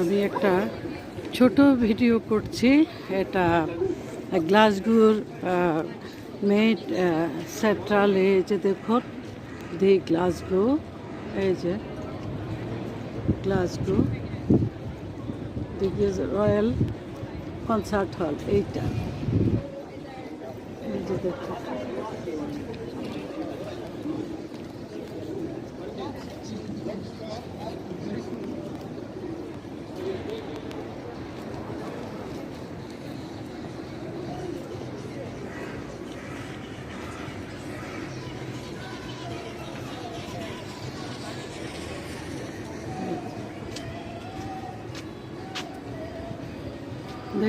আমি একটা ছোট ভিডিও করছি। এটা গ্লাসগোর মেড সেন্ট্রালে যে দেখুন দি গ্লাসগো, এই যে গ্লাসগো দিস রয়্যাল কনসার্ট হল, এইটা। এই যে দেখুন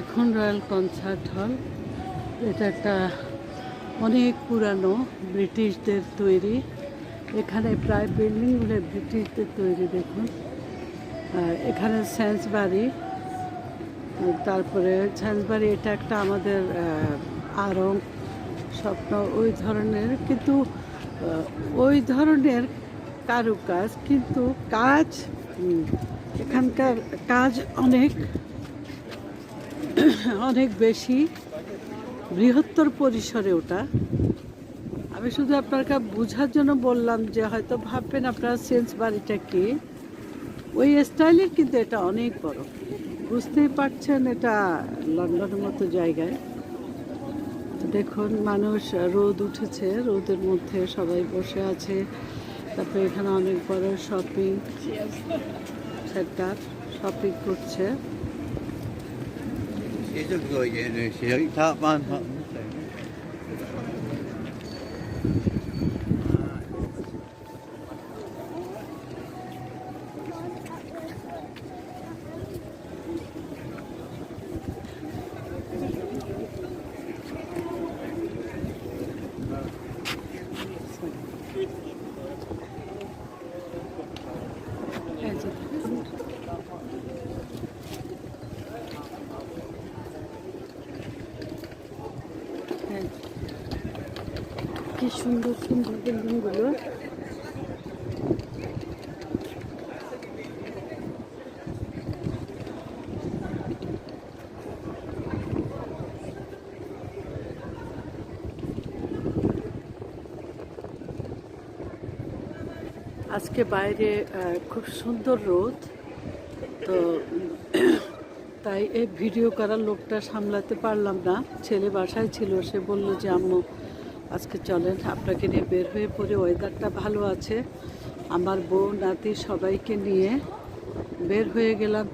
দেখুন রয়্যাল কনসার্ট হল এটা একটা অনেক পুরানো ব্রিটিশদের তৈরি। এখানে প্রায় বিল্ডিংগুলো ব্রিটিশদের তৈরি, দেখুন। এখানে সেন্স বাড়ি তারপরে সেন্স বাড়ি এটা একটা আমাদের আরং স্বপ্ন, ওই ধরনের। কিন্তু ওই ধরনের কারুকাজ, কিন্তু কাজ এখানকার কাজ অনেক অনেক বেশি বৃহত্তর পরিসরে ওটা। আমি শুধু আপনাকে বোঝার জন্য বললাম যে হয়তো ভাববেন আপনার সেন্স বাড়িটা কি। ওই স্টাইলের কিন্তু এটা অনেক বড়। বুঝতেই পারছেন এটা লন্ডনের মতো জায়গায়। দেখুন মানুষ রোদ উঠেছে রোদের মধ্যে সবাই বসে আছে। তারপরে এখানে অনেক বড় শপিং সেন্টার শপিং করছে। 계속 이거 얘는 시작이 다만 সুন্দর সুন্দর বিল্ডিংগুলো আজকে বাইরে খুব সুন্দর রোদ, তো তাই এই ভিডিও করার লোকটা সামলাতে পারলাম না। ছেলে বাসায় ছিল, সে বলল যে, আম্মু আজকে চলেন, আপনাকে নিয়ে বের হয়ে পড়ে। ওয়েদারটা ভালো আছে। আমার বউ নাতি সবাইকে নিয়ে বের হয়ে গেলাম।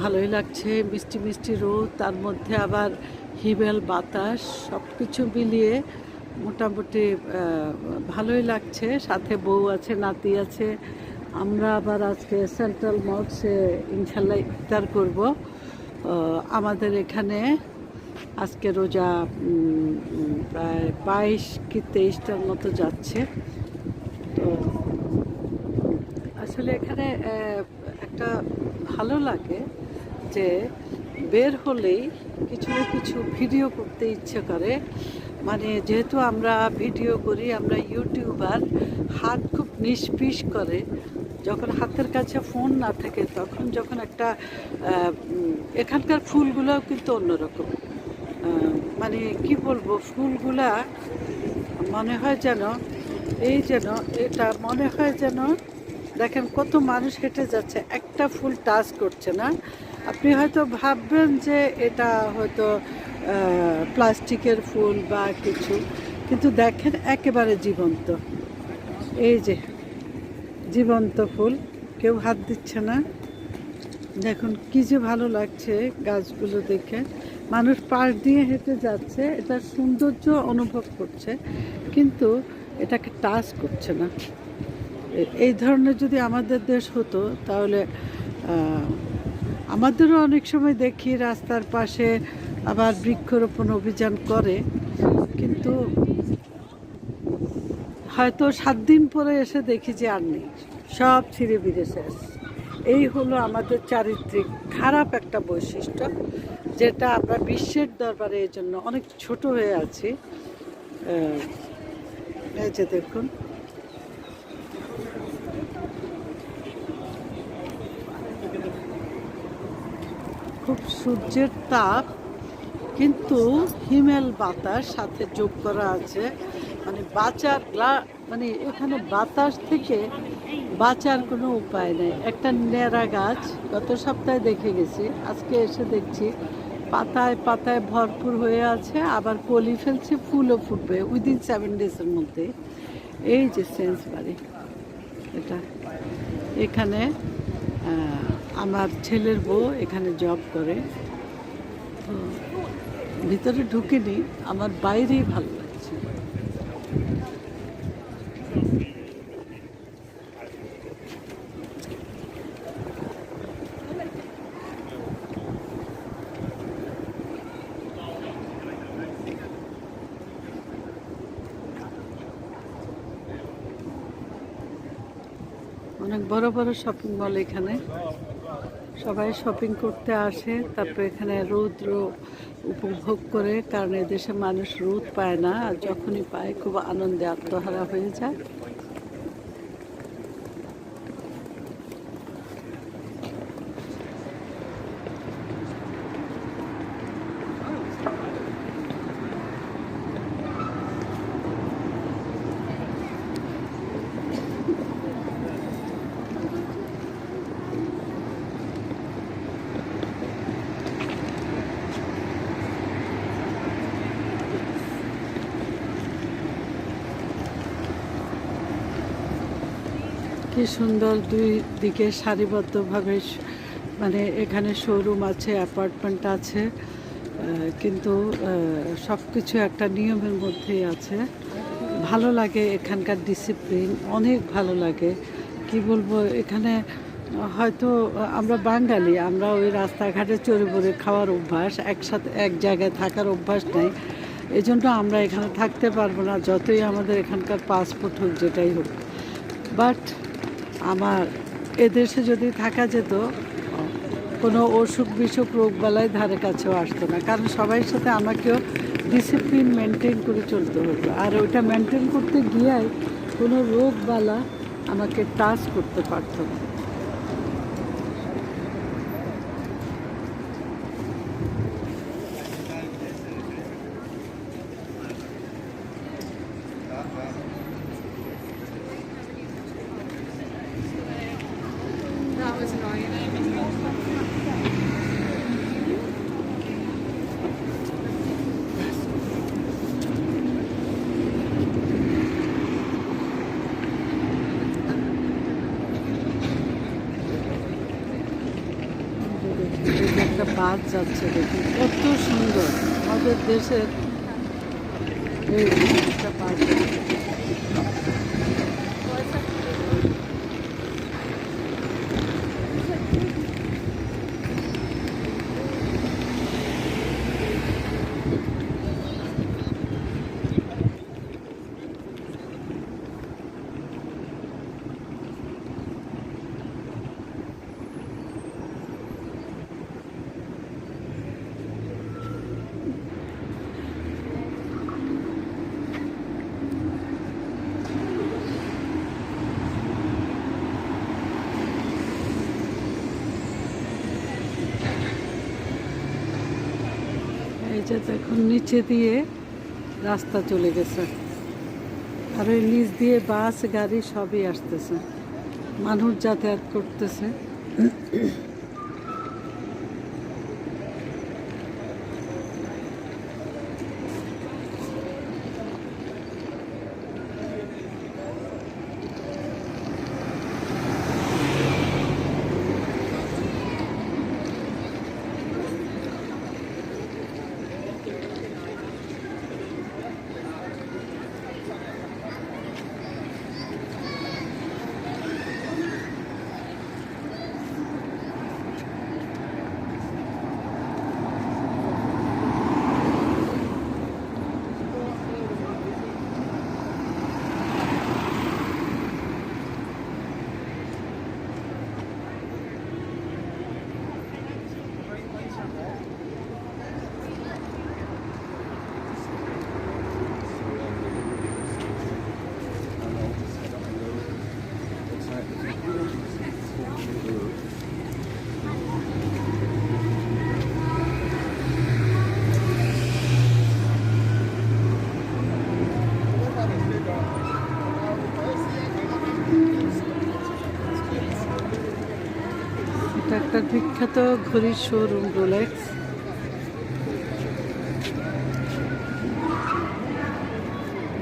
ভালোই লাগছে, মিষ্টি মিষ্টি রোদ, তার মধ্যে আবার হিমেল, বাতাস সব কিছু মিলিয়ে মোটামুটি ভালোই লাগছে। সাথে বউ আছে, নাতি আছে। আমরা আবার আজকে সেন্ট্রাল মলসে ইনশাল্লাহ ইফতার করব। আমাদের এখানে আজকে রোজা প্রায় বাইশ কি তেইশটার মতো যাচ্ছে। তো আসলে এখানে একটা ভালো লাগে যে বের হলেই কিছু না কিছু ভিডিও করতে ইচ্ছে করে। মানে যেহেতু আমরা ভিডিও করি, আমরা ইউটিউবার, হাত খুব নিষ্পিস করে। যখন হাতের কাছে ফোন না থাকে, তখন যখন একটা এখানকার ফুলগুলোও কিন্তু অন্যরকম। মানে কি বলব, ফুলগুলা মনে হয় যেন, এই যেন, এটা মনে হয় যেন, দেখেন কত মানুষ হেঁটে যাচ্ছে, একটা ফুল টাচ করছে না। আপনি হয়তো ভাববেন যে এটা হয়তো প্লাস্টিকের ফুল বা কিছু, কিন্তু দেখেন একেবারে জীবন্ত। এই যে, জীবন্ত ফুল, কেউ হাত দিচ্ছে না। দেখুন কী যে ভালো লাগছে গাছগুলো দেখে। মানুষ পাশ দিয়ে হেঁটে যাচ্ছে এটা সৌন্দর্য অনুভব করছে, কিন্তু এটাকে টাচ করছে না। এই ধরনের যদি আমাদের দেশ হতো, তাহলে আমাদেরও অনেক সময় দেখি রাস্তার পাশে আবার বৃক্ষরোপণ অভিযান করে, কিন্তু হয়তো সাত দিন পরে এসে দেখি যে আর নেই, সব ছিঁড়ে বিড়ে শেষ এই হলো আমাদের চারিত্রিক খারাপ একটা বৈশিষ্ট্য। যেটা আমরা বিশ্বের দরবারে এর জন্য অনেক ছোট হয়ে আছি। যে দেখুন। খুব সূর্যের তাপ, কিন্তু হিমেল বাতাস সাথে যোগ করা আছে। মানে বাঁচার গ্লা মানে এখানে বাতাস থেকে বাঁচার কোনো উপায় নেই। একটা নেড়া গাছ, গত সপ্তাহে দেখে গেছি, আজকে এসে দেখছি পাতায় পাতায় ভরপুর হয়ে আছে, আবার কলি ফেলছে, ফুলও ফুটবে উইদিন সেভেন ডেজের মধ্যে। এই যে সেন্স বাড়ি, এটা। এখানে আমার ছেলের বউ এখানে জব করে। ভিতরে ঢুকিনি, আমার বাইরেই ভালো লাগছে অনেক বড় বড় শপিং মল এখানে। সবাই শপিং করতে আসে, তারপর এখানে রৌদ্র উপভোগ করে, কারণ এদেশে মানুষ রোদ পায় না, আর যখনই পায় খুব আনন্দে আত্মহারা হয়ে যায়। কি সুন্দর দুই দিকে সারিবদ্ধভাবে মানে এখানে শোরুম আছে অ্যাপার্টমেন্ট আছে কিন্তু সব কিছু একটা নিয়মের মধ্যেই আছে। ভালো লাগে এখানকার ডিসিপ্লিন অনেক ভালো লাগে। কি বলব, এখানে হয়তো আমরা বাঙালি, আমরা ওই রাস্তাঘাটে চড়ে পড়ে খাওয়ার অভ্যাস, একসাথে এক জায়গায় থাকার অভ্যাস নেই। এই জন্য আমরা এখানে থাকতে পারব না, যতই আমাদের এখানকার পাসপোর্ট হোক, যেটাই হোক। বাট আমার এদেশে যদি থাকা যেত, কোনো অসুখ বিসুখ রোগ বেলায় ধারে কাছেও আসতো না। কারণ সবাই সাথে আমাকেও ডিসিপ্লিন মেনটেন করে চলতে হতো। আর ওইটা মেনটেন করতে গিয়ে কোনো রোগ বালা আমাকে টাচ করতে পারতো না That was annoying. এই যে একটা বাস যাচ্ছে দেখুন কত সুন্দর আমাদের দেশের একটা বাস যাচ্ছে। এই এখন নিচে দিয়ে রাস্তা চলে গেছে। আর ওই নিচ দিয়ে বাস, গাড়ি সবই আসতেছে। মানুষ যাতায়াত করতেছে। বিখ্যাত ঘড়ির শোরুম রোলেক্স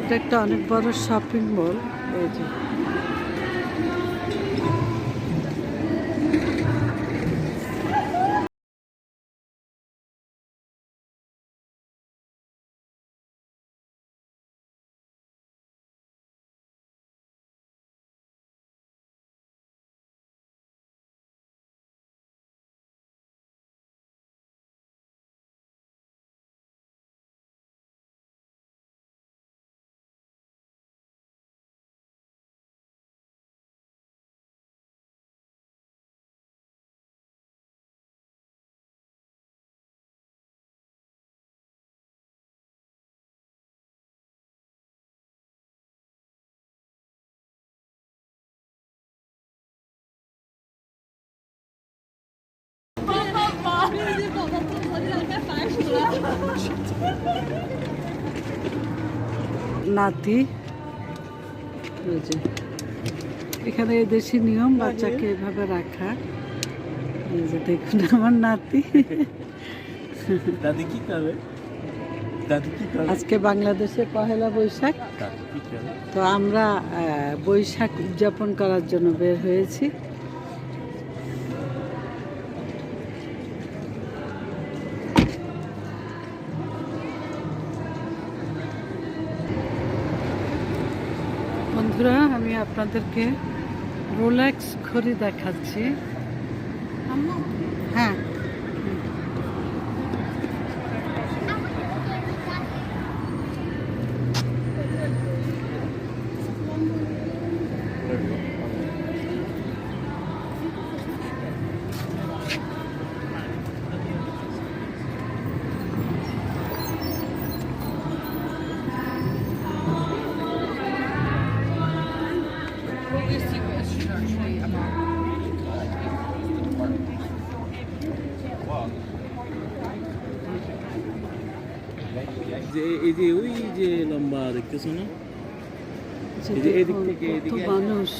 এটা একটা অনেক বড় শপিং মল এই যে। নাতি। এখানে দেশি নিয়ম বাচ্চাকে এভাবে রাখা। এই যে দেখুন আমার নাতি। দাদি কি করে? আজকে বাংলাদেশে পহেলা বৈশাখ। তো আমরা বৈশাখ উদযাপন করার জন্য বের হয়েছি বন্ধুরা আমি আপনাদেরকে রোলেক্স ঘড়ি দেখাচ্ছি। হ্যাঁ। যে এই যে ওই যে লম্বা দেখতেছো না? এই যে এদিক থেকে এদিকে। মানুষ।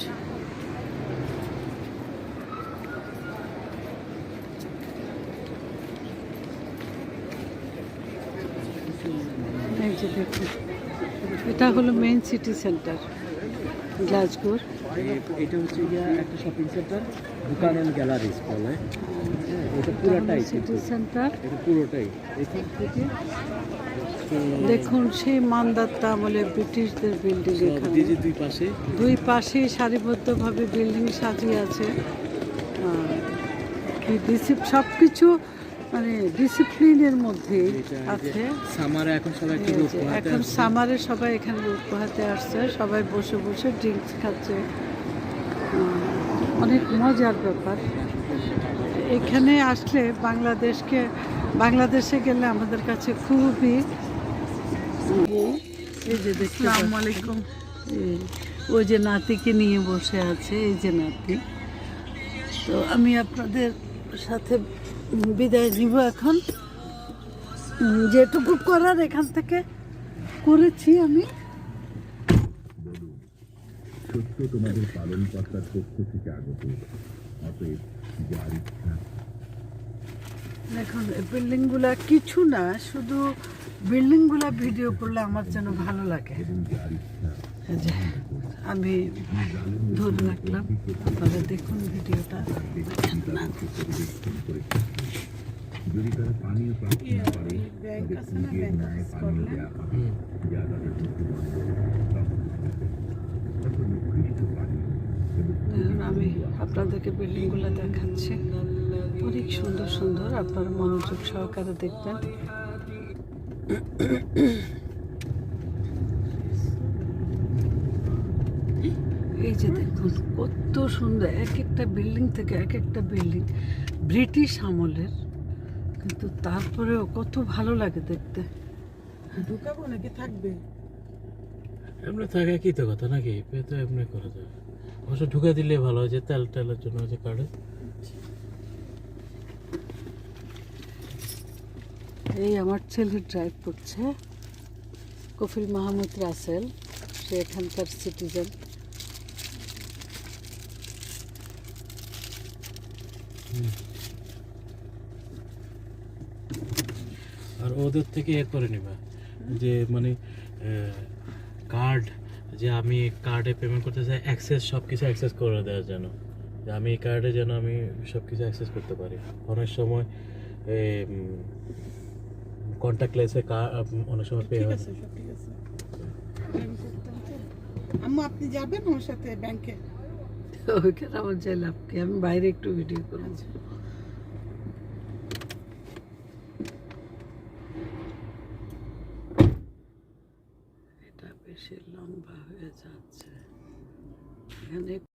এটা হলো মেইন সিটি সেন্টার গ্লাসগোর এটা হচ্ছে গিয়া একটা শপিং সেন্টার দোকান অ্যান্ড গ্যালারিজ বলে। হ্যাঁ, এটা পুরোটাই সিটি সেন্টার এটা পুরোটাই। এখান থেকে দেখুন সেই মান্দাত্তা আমলে ব্রিটিশদের বিল্ডিং এখানে। দুই পাশে। দুই পাশেই সারিবদ্ধভাবে বিল্ডিং সাজিয়ে আছে। কি ডিসিপ সব কিছু মানে ডিসিপ্লিনের মধ্যে আছে। সামারে এখন সবাই এখন সামারে সবাই এখানে পোহাতে আসছে। সবাই বসে বসে ড্রিঙ্কস খাচ্ছে। অনেক মজার ব্যাপার। এখানে আসলে বাংলাদেশকে বাংলাদেশে গেলে আমাদের কাছে খুবই এই যে দেখতে আলাইকুম। ওই যে নাতিকে নিয়ে বসে আছে এই যে নাতি। তো আমি আপনাদের সাথে বিদায় নিব এখন। যেটুকু করার এখান থেকে করেছি আমি। সত্য তোমাদের পালন কর্তার পক্ষ থেকে আগত অতএব যার ইচ্ছা। দেখুন এই বিল্ডিংগুলা কিছু না শুধু বিল্ডিংগুলা ভিডিও করলে আমার যেন ভালো লাগে। যে, আমি ধরে রাখলাম, আপনারা দেখুন ভিডিওটা। আমি আপনাদেরকে বিল্ডিংগুলো দেখাচ্ছি। অনেক সুন্দর সুন্দর, আপনারা মনোযোগ সহকারে দেখবেন। এই যে দেখুন কত সুন্দর এক একটা বিল্ডিং থেকে এক একটা বিল্ডিং ব্রিটিশ আমলের কিন্তু তারপরেও কত ভালো লাগে দেখতে। ঢুকাবো নাকি? থাকবে। এমনি থাকা কি তো কথা নাকি? পে তো এমনি করা যাবে। অবশ্য ঢুকে দিলে ভালো হয় যে তেল টেলের জন্য যে কার্ডে এই আমার ছেলে ড্রাইভ করছে, কফিল মাহমুদ রাসেল, সে এখানকার সিটিজেন আর ওদের থেকে এ করে নিবা, যে মানে কার্ড যে আমি কার্ডে পেমেন্ট করতে চাই অ্যাক্সেস সব কিছু অ্যাক্সেস করে দেওয়ার যেন যে আমি এই কার্ডে যেন আমি সব কিছু অ্যাক্সেস করতে পারি। অনেক সময় কন্ট্যাক্টলেসে অনেক সময় পে ঠিক হয় আছে সব ঠিক আছে। আম্মু আপনি যাবেন আমার সাথে ব্যাংকে ওইখানে আমার যাই লাভ কি আমি বাইরে একটু ভিডিও করব। এটা বেশি লম্বা হয়ে যাচ্ছে। এখানে